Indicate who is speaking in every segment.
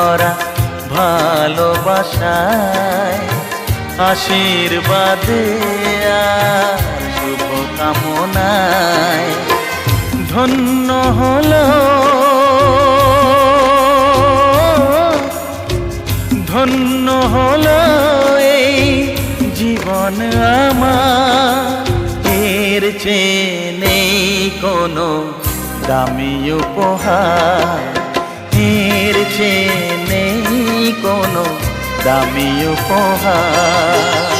Speaker 1: ভরা ভালোবাসায় আশীর্বাদে আর শুভ কামনায় ধন্য হলো। ধন্য হলো এই জীবন আমার। এর চেয়ে নেই কোনো দামি উপহার। এর চেয়ে কোনো দামি উপহার।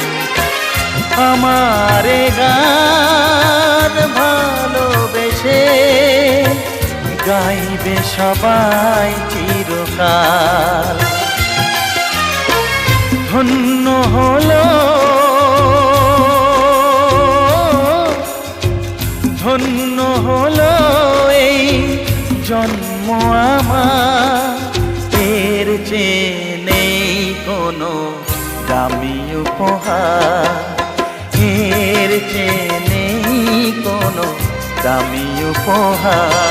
Speaker 1: আমারে গান ভালোবেসে গাইবে সবাই চিরকাল। উপহার।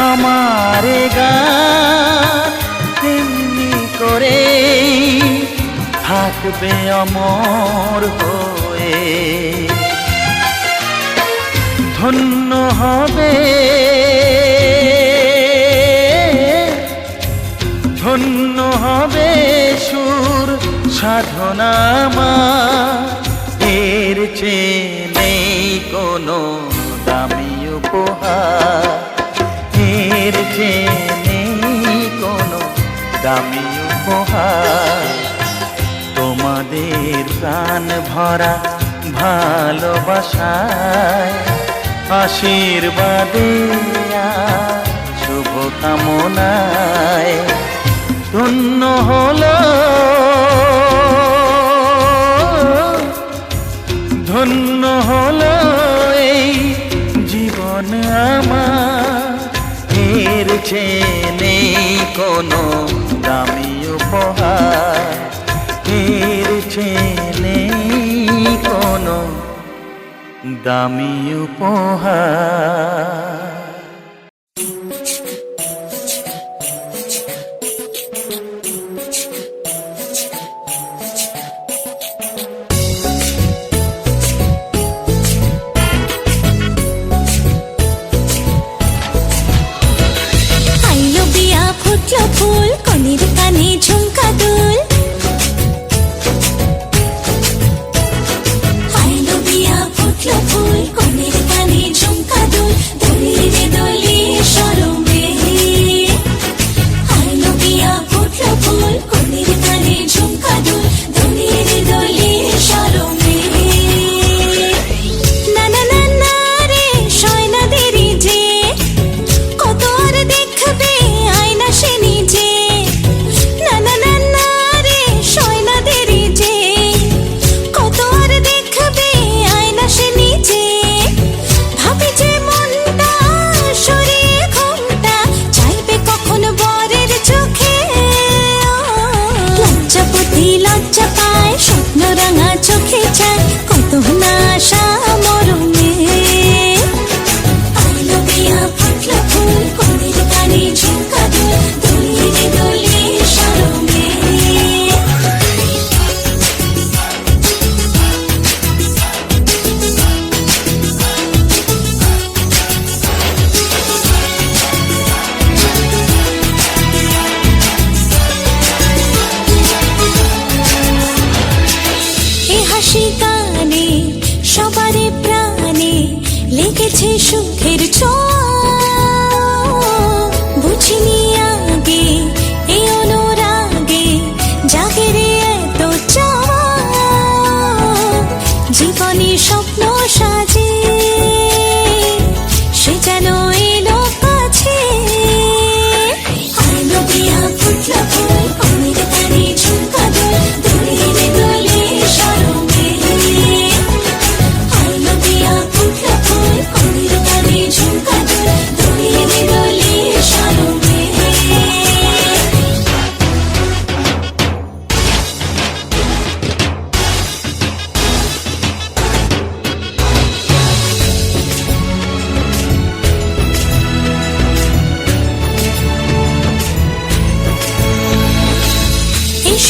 Speaker 1: আমার গান তেমনি করে থাকবে অমর হয়ে। ধন্য হবে। ধন্য হবে সুর সাধনা এর চেয়ে নেই কোনো দামি উপহার। তোমাদের প্রাণ ভরা ভালোবাসায় আশীর্বাদে আর শুভ কামনায় ধন্য হলো। ধন্য হলো এই জীবন আমার। এর চেয়ে নেই কোনো দামি উপহার নেই কোনো দামি উপহার।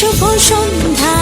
Speaker 2: 是否说明他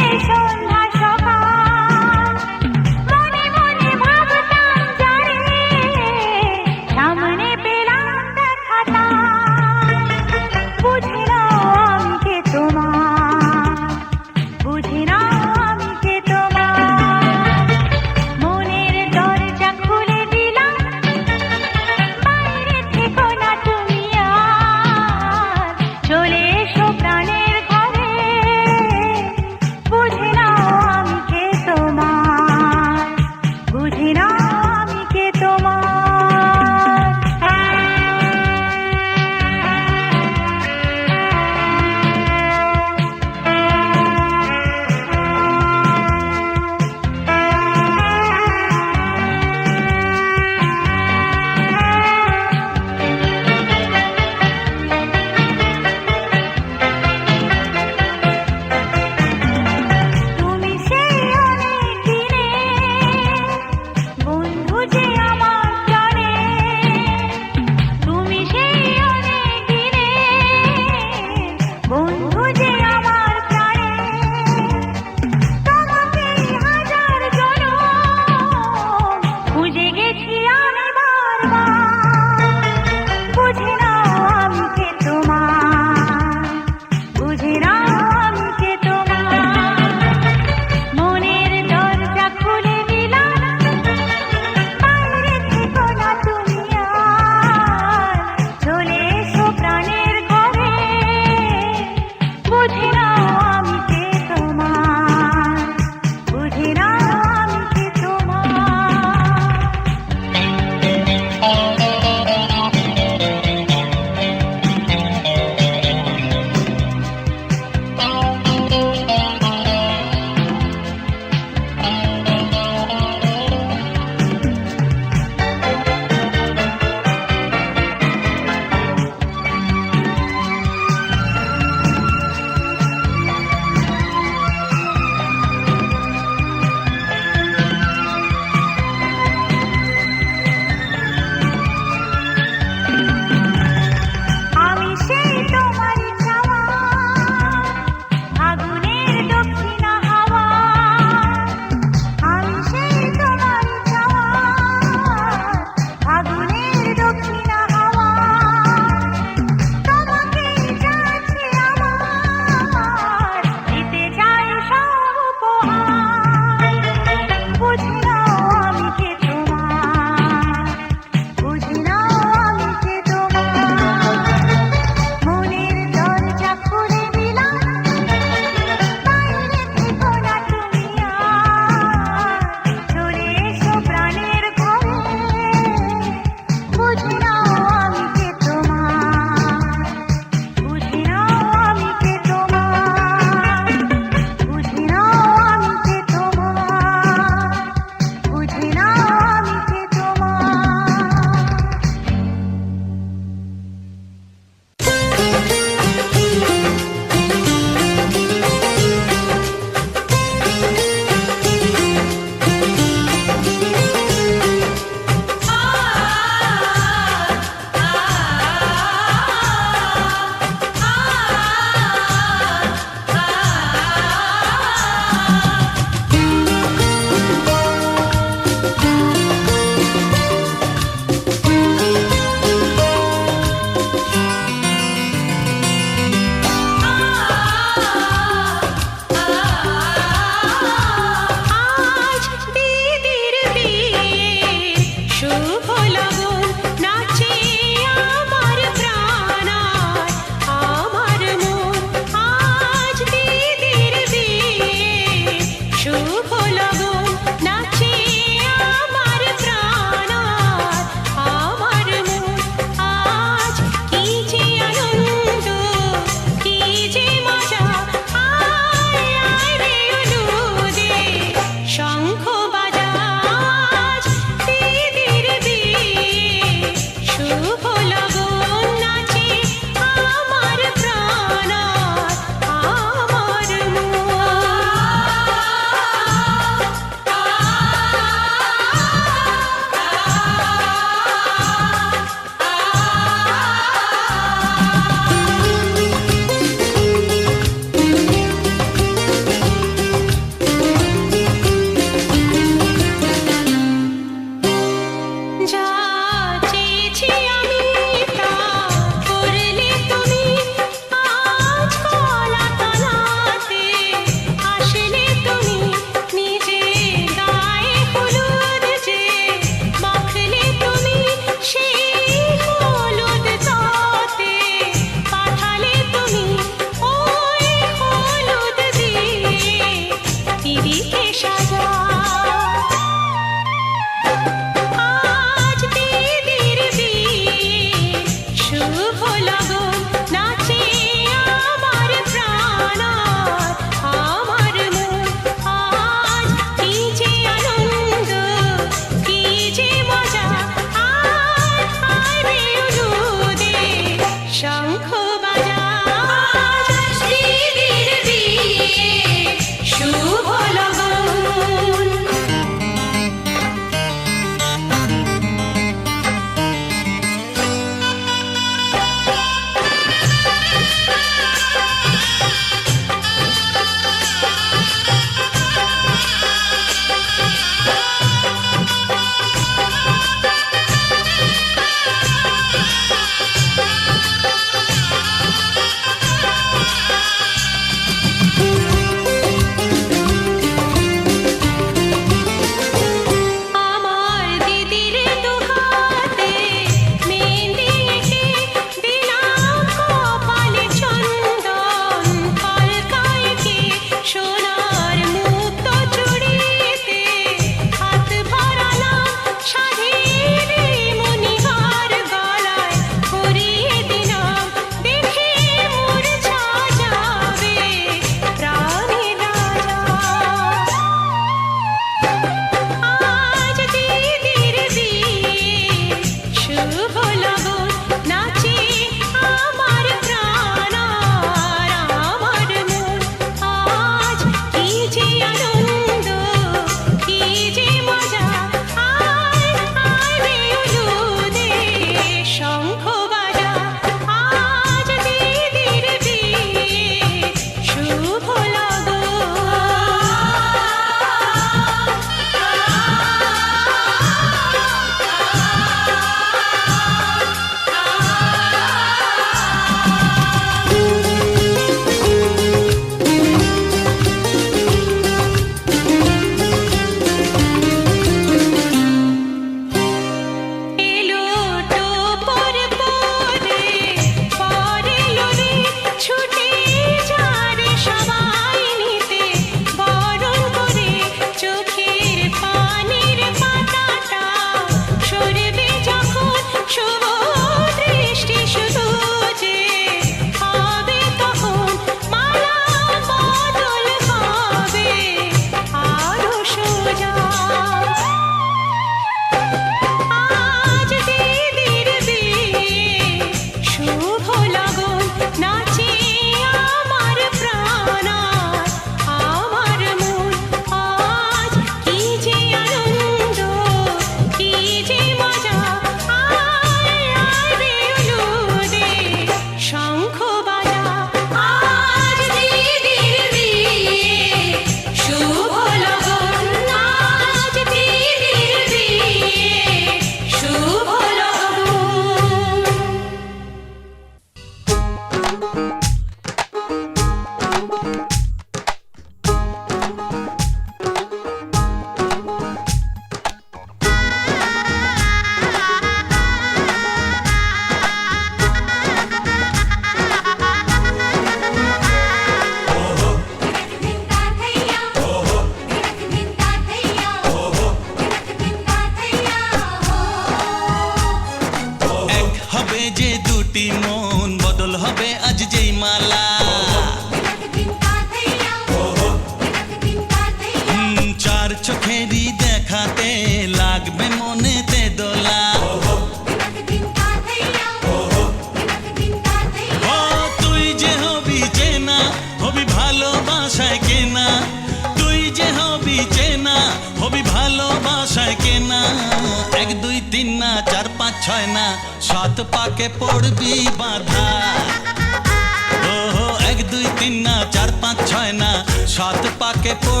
Speaker 2: না।
Speaker 3: সাত পাকে পড়বি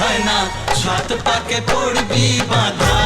Speaker 3: ছয় না সাত পাকে পড়বি বাধা।